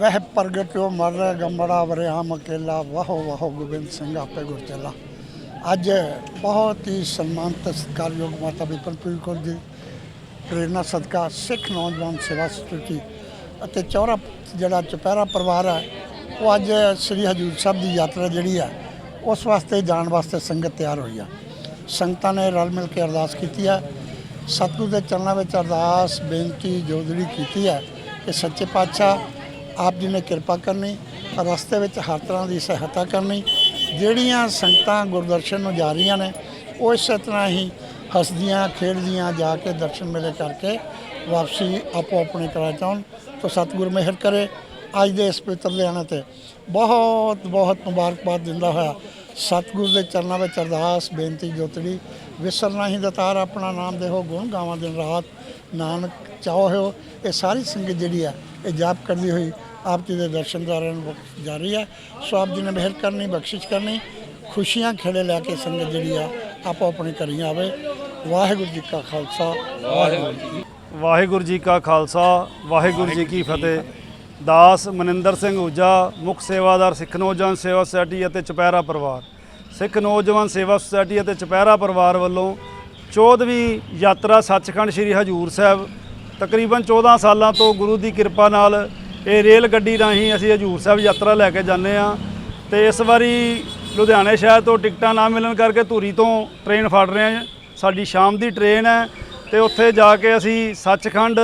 ਕਹਿ ਪ੍ਰਗਟਿਓ ਮਰ ਗੰਬੜਾ ਵਰਿਆਮ ਅਕੇਲਾ ਵਾਹੋ ਵਾਹੋ ਗੋਬਿੰਦ ਸਿੰਘ ਆਪੇ ਗੁਰ ਚੱਲਾ ਅੱਜ ਬਹੁਤ ਹੀ ਸਨਮਾਨਿਤ ਸਤਿਕਾਰਯੋਗ ਮਾਤਾ ਬਿਪਨਪ੍ਰੀਤ ਕੌਰ ਜੀ ਪ੍ਰੇਰਨਾ ਸਦਕਾ ਸਿੱਖ ਨੌਜਵਾਨ ਸੇਵਾ ਸੁਸਾਇਟੀ ਅਤੇ ਚੌਰਾ ਜਿਹੜਾ ਚੁਪਹਿਰਾ ਪਰਿਵਾਰ ਹੈ ਉਹ ਅੱਜ ਸ੍ਰੀ ਹਜੂਰ ਸਾਹਿਬ ਦੀ ਯਾਤਰਾ ਜਿਹੜੀ ਹੈ ਉਸ ਵਾਸਤੇ ਜਾਣ ਵਾਸਤੇ ਸੰਗਤ ਤਿਆਰ ਹੋਈ ਆ ਸੰਗਤਾਂ ਨੇ ਰਲ ਮਿਲ ਕੇ ਅਰਦਾਸ ਕੀਤੀ ਹੈ ਸਤਿਗੁਰ ਦੇ ਚਰਨਾਂ ਵਿੱਚ ਅਰਦਾਸ ਬੇਨਤੀ ਜੋਦੜੀ ਕੀਤੀ ਹੈ ਕਿ ਸੱਚੇ ਪਾਤਸ਼ਾਹ ਆਪ ਜੀ ਨੇ ਕਿਰਪਾ ਕਰਨੀ, ਰਸਤੇ ਵਿੱਚ ਹਰ ਤਰ੍ਹਾਂ ਦੀ ਸਹਾਇਤਾ ਕਰਨੀ, ਜਿਹੜੀਆਂ ਸੰਗਤਾਂ ਗੁਰਦਰਸ਼ਨ ਨੂੰ ਜਾ ਰਹੀਆਂ ਨੇ, ਉਹ ਇਸੇ ਤਰ੍ਹਾਂ ਹੀ ਹੱਸਦੀਆਂ, ਖੇਡਦੀਆਂ, ਜਾ ਕੇ ਦਰਸ਼ਨ ਮੇਲੇ ਕਰਕੇ ਵਾਪਸੀ ਆਪੋ ਆਪਣੇ ਘਰਾਂ ਚਾਉਣ ਤਾਂ ਸਤਿਗੁਰ ਮਿਹਰ ਕਰੇ। ਅੱਜ ਦੇ ਇਸ ਪਵਿੱਤਰ ਦਿਹਾੜੇ ਤੇ ਬਹੁਤ ਬਹੁਤ ਮੁਬਾਰਕਬਾਦ ਦਿੰਦਾ ਹੋਇਆ ਸਤਿਗੁਰ ਦੇ ਚਰਨਾਂ ਵਿੱਚ ਅਰਦਾਸ, ਬੇਨਤੀ, ਜੋਤੜੀ, ਵਿਸਰਨਾ ਹੀ ਦਤਾਰ ਆਪਣਾ ਨਾਮ ਦੇਹੋ, ਗੁਣ ਗਾਵਾਂ ਦਿਨ ਰਾਤ। ਨਾਨਕ ਚਾਹੋ ਹੋ ਇਹ ਸਾਰੀ ਸੰਗਤ ਜਿਹੜੀ ਆ, ਇਹ ਜਾਪ ਕਰਦੀ ਹੋਈ ਆਪ ਜੀ ਦੇ ਦਰਸ਼ਨਦਾਰਾਂ ਨੂੰ ਜਾ ਰਹੀ ਹੈ ਸੋ ਆਪ ਜੀ ਨੇ ਮਿਹਰ ਕਰਨੀ, ਬਖਸ਼ਿਸ਼ ਕਰਨੀ। ਖੁਸ਼ੀਆਂ ਖੇੜੇ ਲੈ ਕੇ ਸੰਗਤ ਜਿਹੜੀ ਆ, ਆਪੋ ਆਪਣੇ ਘਰੀਂ ਆਵੇ। ਵਾਹਿਗੁਰੂ ਜੀ ਕਾ ਖਾਲਸਾ। ਵਾਹਿਗੁਰੂ ਜੀ ਵਾਹਿਗੁਰੂ ਜੀ ਕਾ ਖਾਲਸਾ। ਵਾਹਿਗੁਰੂ ਜੀ ਕੀ ਫਤਿਹ। ਦਾਸ ਮਨਿੰਦਰ ਸਿੰਘ ਊਜਾ ਮੁੱਖ ਸੇਵਾਦਾਰ ਸਿੱਖ ਨੌਜਵਾਨ ਸੇਵਾ ਸੁਸਾਇਟੀ ਅਤੇ ਚਪੈਰਾ ਪਰਿਵਾਰ। ਸਿੱਖ ਨੌਜਵਾਨ ਸੇਵਾ ਸੁਸਾਇਟੀ ਅਤੇ ਚਪੈਰਾ ਪਰਿਵਾਰ ਵੱਲੋਂ 14ਵੀਂ ਯਾਤਰਾ ਸੱਚਖੰਡ ਸ੍ਰੀ ਹਜੂਰ ਸਾਹਿਬ, ਤਕਰੀਬਨ 14 ਸਾਲਾਂ ਤੋਂ ਗੁਰੂ ਦੀ ਕਿਰਪਾ ਨਾਲ ਇਹ ਰੇਲ ਗੱਡੀ ਰਾਹੀਂ ਅਸੀਂ ਹਜੂਰ ਸਾਹਿਬ ਯਾਤਰਾ ਲੈ ਕੇ ਜਾਂਦੇ ਆ ਤੇ ਇਸ ਵਾਰੀ ਲੁਧਿਆਣੇ ਸ਼ਹਿਰ ਤੋਂ ਟਿਕਟਾਂ ਨਾ ਮਿਲਣ ਕਰਕੇ ਧੂਰੀ ਤੋਂ ਟ੍ਰੇਨ ਫੜ ਰਹੇ ਹਾਂ। ਸਾਡੀ ਸ਼ਾਮ ਦੀ ਟ੍ਰੇਨ ਹੈ ਤੇ ਉੱਥੇ ਜਾ ਕੇ ਅਸੀਂ ਸੱਚਖੰਡ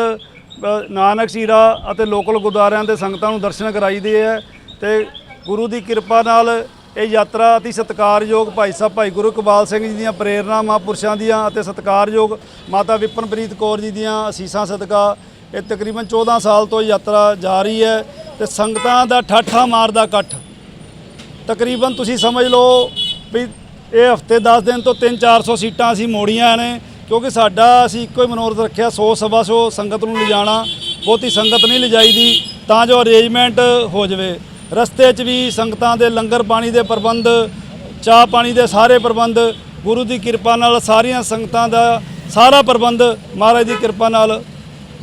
ਨਾਨਕ ਸੀਰਾ ਅਤੇ ਲੋਕਲ ਗੁਰਦੁਆਰਿਆਂ ਦੇ ਸੰਗਤਾਂ ਨੂੰ ਦਰਸ਼ਨ ਕਰਾਈਦੇ ਹੈ ਤੇ ਗੁਰੂ ਦੀ ਕਿਰਪਾ ਨਾਲ ਇਹ ਯਾਤਰਾ ਅਤੀ ਸਤਿਕਾਰਯੋਗ ਭਾਈ ਸਾਹਿਬ ਭਾਈ ਗੁਰੂ ਇਕਬਾਲ ਸਿੰਘ ਜੀ ਦੀਆਂ ਪ੍ਰੇਰਣਾ ਮਹਾਂਪੁਰਸ਼ਾਂ ਦੀਆਂ ਅਤੇ ਸਤਿਕਾਰਯੋਗ ਮਾਤਾ ਵਿਪਨਪ੍ਰੀਤ ਕੌਰ ਜੀ ਦੀਆਂ ਅਸੀਸਾਂ ਸਦਕਾ ਇਹ ਤਕਰੀਬਨ 14 ਸਾਲ ਤੋਂ ਯਾਤਰਾ ਜਾ ਰਹੀ ਹੈ ਤੇ ਸੰਗਤਾਂ ਦਾ ਠਾਠਾ ਮਾਰਦਾ ਇਕੱਠ। ਤਕਰੀਬਨ ਤੁਸੀਂ ਸਮਝ ਲਓ ਵੀ ਇਹ ਹਫ਼ਤੇ 10 ਦਿਨ ਤੋਂ 3-400 ਸੀਟਾਂ ਅਸੀਂ ਮੋੜੀਆਂ ਨੇ ਕਿਉਂਕਿ ਸਾਡਾ ਅਸੀਂ ਇੱਕੋ ਹੀ ਮਨੋਰਥ ਰੱਖਿਆ 100 ਸਵਾ ਸੌ ਸੰਗਤ ਨੂੰ ਲਿਜਾਣਾ ਬਹੁਤੀ ਸੰਗਤ ਨਹੀਂ ਲਿਜਾਈਦੀ ਤਾਂ ਜੋ ਅਰੇਂਜਮੈਂਟ ਹੋ ਜਾਵੇ। ਰਸਤੇ 'ਚ ਵੀ ਸੰਗਤਾਂ ਦੇ ਲੰਗਰ ਪਾਣੀ ਦੇ ਪ੍ਰਬੰਧ ਚਾਹ ਪਾਣੀ ਦੇ ਸਾਰੇ ਪ੍ਰਬੰਧ ਗੁਰੂ ਦੀ ਕਿਰਪਾ ਨਾਲ ਸਾਰੀਆਂ ਸੰਗਤਾਂ ਦਾ ਸਾਰਾ ਪ੍ਰਬੰਧ ਮਹਾਰਾਜ ਦੀ ਕਿਰਪਾ ਨਾਲ।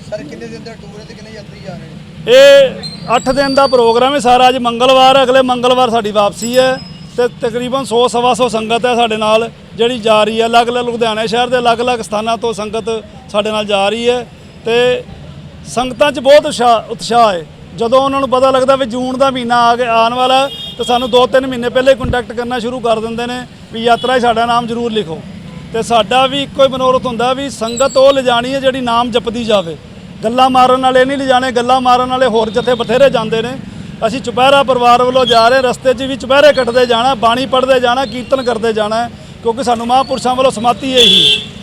ਸਰ ਕਿੰਨੇ ਦਿਨ ਦਾ ਟੂਰ ਹੈ ਤੇ ਕਿੰਨੇ ਯਾਤਰੀ ਜਾ ਰਹੇ ਨੇ? ਇਹ 8 ਦਿਨ ਦਾ ਪ੍ਰੋਗਰਾਮ ਹੈ ਸਾਰਾ ਅੱਜ ਮੰਗਲਵਾਰ ਅਗਲੇ ਮੰਗਲਵਾਰ ਸਾਡੀ ਵਾਪਸੀ ਹੈ ਤੇ ਤਕਰੀਬਨ 100 ਸਵਾ ਸੌ ਸੰਗਤ ਹੈ ਸਾਡੇ ਨਾਲ। ਜਿਹੜੀ ਜਾ ਰਹੀ ਹੈ ਅਲੱਗ-ਅਲੱਗ ਲੁਧਿਆਣਾ ਸ਼ਹਿਰ ਦੇ ਅਲੱਗ-ਅਲੱਗ ਸਥਾਨਾਂ ਤੋਂ ਸੰਗਤ ਸਾਡੇ ਨਾਲ ਜਾ ਰਹੀ ਹੈ ਤੇ ਸੰਗਤਾਂ 'ਚ ਬਹੁਤ ਉਤਸ਼ਾਹ ਉਤਸ਼ਾਹ ਹੈ। ਜਦੋਂ ਉਹਨਾਂ ਨੂੰ ਪਤਾ ਲੱਗਦਾ ਵੀ ਜੂਨ ਦਾ ਮਹੀਨਾ ਆ ਗਿਆ ਆਉਣ ਵਾਲਾ ਹੈ, ਤੇ ਸਾਨੂੰ 2-3 ਮਹੀਨੇ ਪਹਿਲੇ ਕੰਟੈਕਟ ਕਰਨਾ ਸ਼ੁਰੂ ਕਰ ਦਿੰਦੇ ਨੇ ਵੀ ਯਾਤਰਾ 'ਚ ਸਾਡਾ ਨਾਮ ਜ਼ਰੂਰ ਲਿਖੋ। ਤੇ ਸਾਡਾ ਵੀ ਇੱਕੋ ਹੀ ਮਨੋਰਥ ਹੁੰਦਾ ਵੀ ਸੰਗਤ ਉਹ ਲਿਜਾਣੀ ਹੈ ਜਿਹੜੀ ਨਾਮ ਜਪਦੀ ਜਾਵੇ। ਗੱਲਾਂ ਮਾਰਨ ਵਾਲੇ ਨਹੀਂ ਲਿਜਾਣੇ ਗੱਲਾਂ ਮਾਰਨ ਵਾਲੇ ਹੋਰ ਜਥੇ ਬਥੇਰੇ ਜਾਂਦੇ ਨੇ। ਅਸੀਂ ਚੁਪਹਿਰਾ ਪਰਿਵਾਰ ਵੱਲੋਂ ਜਾ ਰਹੇ ਰਸਤੇ 'ਚ ਵੀ ਚੁਪਹਿਰੇ ਕੱਟਦੇ ਜਾਣਾ ਬਾਣੀ ਪੜ੍ਹਦੇ ਜਾਣਾ ਕੀਰਤਨ ਕਰਦੇ ਜਾਣਾ। ਕਿਉਂਕਿ ਸਾਨੂੰ ਮਹਾਂਪੁਰਸ਼ਾਂ ਵੱਲੋਂ ਸਮਾਤੀ ਇਹੀ। ਹੈ